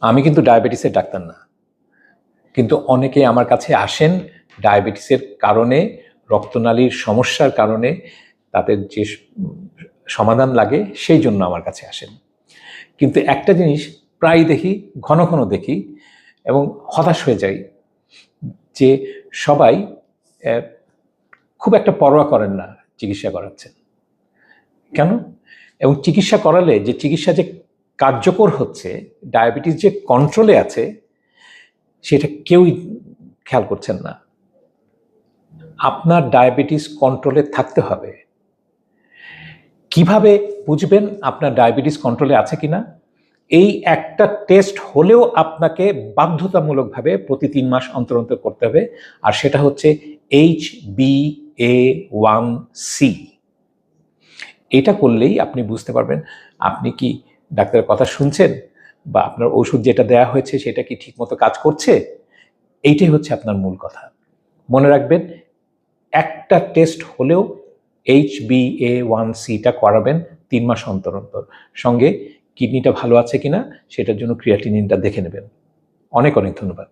আমি কিন্তু ডায়াবেটিসের ডাক্তার না। কিন্তু অনেকে আমার কাছে আসেন ডায়াবেটিসের কারণে, রক্তনালীর সমস্যার কারণে, তাদের যে সমাধান লাগে সেই জন্য আমার কাছে আসেন। কিন্তু একটা জিনিস প্রায় দেখি, ঘন ঘন দেখি এবং হতাশ হয়ে যাই যে সবাই খুব একটা পরোয়া করেন না চিকিৎসা করাচ্ছেন। কেন? এবং চিকিৎসা করালে যে চিকিৎসা যে কার্যকর হচ্ছে, ডায়াবেটিস যে কন্ট্রোলে আছে, সেটা কেউই খেয়াল করছেন না। আপনার ডায়াবেটিস কন্ট্রোলে থাকতে হবে। কীভাবে বুঝবেন আপনার ডায়াবেটিস কন্ট্রোলে আছে কিনা? এই একটা টেস্ট হলেও আপনাকে বাধ্যতামূলকভাবে প্রতি তিন মাস অন্তর অন্তর করতে হবে, আর সেটা হচ্ছে H B A one C এটা করলেই আপনি বুঝতে পারবেন, আপনি কি ডাক্তারের কথা শুনছেন বা আপনার ওষুধ যেটা দেয়া হয়েছে সেটা কি ঠিকমতো কাজ করছে? এইটাই হচ্ছে আপনার মূল কথা। মনে রাখবেন, একটা টেস্ট হলেও এইচ বি এ ওয়ান সিটা করাবেন তিন মাস অন্তর অন্তর। সঙ্গে কিডনিটা ভালো আছে কিনা সেটার জন্য ক্রিয়াটিনিনটা দেখে নেবেন। অনেক অনেক ধন্যবাদ।